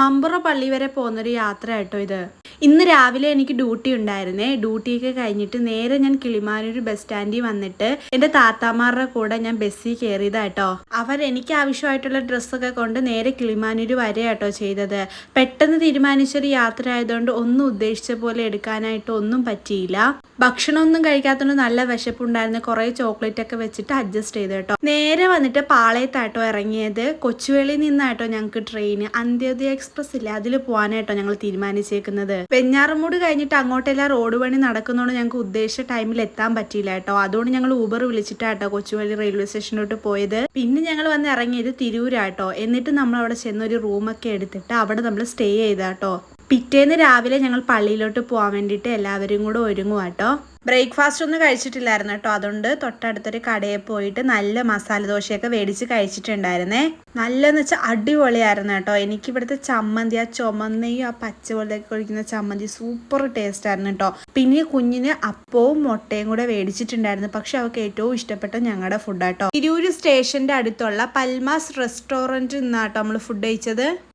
മമ്പുറ പള്ളി വരെ പോകുന്നൊരു യാത്ര കേട്ടോ ഇത്. ഇന്ന് രാവിലെ എനിക്ക് ഡ്യൂട്ടി ഉണ്ടായിരുന്നേ. ഡ്യൂട്ടിയൊക്കെ കഴിഞ്ഞിട്ട് നേരെ ഞാൻ കിളിമാനൂർ ബസ് സ്റ്റാൻഡിൽ വന്നിട്ട് എന്റെ താത്താമാരുടെ കൂടെ ഞാൻ ബസ്സിൽ കയറിയതാട്ടോ അവർ എനിക്ക് ആവശ്യമായിട്ടുള്ള ഡ്രസ്സൊക്കെ കൊണ്ട് നേരെ കിളിമാനൂർ വരെ കേട്ടോ ചെയ്തത്. പെട്ടെന്ന് തീരുമാനിച്ചൊരു യാത്ര ആയതുകൊണ്ട് ഒന്നും ഉദ്ദേശിച്ച പോലെ എടുക്കാനായിട്ട് ഒന്നും പറ്റിയില്ല. ഭക്ഷണമൊന്നും കഴിക്കാത്തതുകൊണ്ട് നല്ല വിശപ്പുണ്ടായിരുന്നു. കുറേ ചോക്ലേറ്റ് ഒക്കെ വെച്ചിട്ട് അഡ്ജസ്റ്റ് ചെയ്ത് കേട്ടോ നേരെ വന്നിട്ട് പാളയത്താട്ടോ ഇറങ്ങിയത്. കൊച്ചുവേളിയിൽ നിന്നാട്ടോ ഞങ്ങൾക്ക് ട്രെയിൻ അന്ത്യോദയ എക്സ്പ്രസ് ഇല്ല? അതിൽ പോകാനായിട്ടോ ഞങ്ങൾ തീരുമാനിച്ചേക്കുന്നത്. വെഞ്ഞാറമൂട് കഴിഞ്ഞിട്ട് അങ്ങോട്ടെല്ലാം റോഡ് പണി നടക്കുന്നതുകൊണ്ട് ഞങ്ങൾക്ക് ഉദ്ദേശിച്ച ടൈമിൽ എത്താൻ പറ്റിയില്ല കേട്ടോ. അതുകൊണ്ട് ഞങ്ങൾ ഊബർ വിളിച്ചിട്ടാട്ടോ കൊച്ചുവേളി റെയിൽവേ സ്റ്റേഷനിലോട്ട് പോയത്. പിന്നെ ഞങ്ങൾ വന്ന് ഇറങ്ങിയത് തിരൂരാട്ടോ എന്നിട്ട് നമ്മൾ അവിടെ ചെന്ന് ഒരു റൂമൊക്കെ എടുത്തിട്ട് അവിടെ നമ്മൾ സ്റ്റേ ചെയ്താട്ടോ പിറ്റേന്ന് രാവിലെ ഞങ്ങൾ പള്ളിയിലോട്ട് പോകാൻ വേണ്ടിയിട്ട് എല്ലാവരും കൂടെ ഒരുങ്ങുവാട്ടോ ബ്രേക്ക്ഫാസ്റ്റ് ഒന്നും കഴിച്ചിട്ടില്ലായിരുന്നു കേട്ടോ അതുകൊണ്ട് തൊട്ടടുത്തൊരു കടയിൽ പോയിട്ട് നല്ല മസാല ദോശയൊക്കെ മേടിച്ച് കഴിച്ചിട്ടുണ്ടായിരുന്നേ. നല്ലെന്ന് വെച്ചാൽ അടിപൊളിയായിരുന്നു കേട്ടോ എനിക്ക് ഇവിടുത്തെ ചമ്മന്തി ആ ചുമന്നയും ആ പച്ചവെള്ളൊക്കെ കുഴിക്കുന്ന ചമ്മന്തി സൂപ്പർ ടേസ്റ്റ് ആയിരുന്നു കേട്ടോ പിന്നെ കുഞ്ഞിന് അപ്പവും മുട്ടയും കൂടെ മേടിച്ചിട്ടുണ്ടായിരുന്നു പക്ഷെ അവർക്ക് ഏറ്റവും ഇഷ്ടപ്പെട്ട ഞങ്ങളുടെ ഫുഡ് കേട്ടോ തിരൂര് സ്റ്റേഷന്റെ അടുത്തുള്ള പൽമാസ് റെസ്റ്റോറന്റ് നിന്നാട്ടോ നമ്മൾ ഫുഡ് കഴിച്ചത്.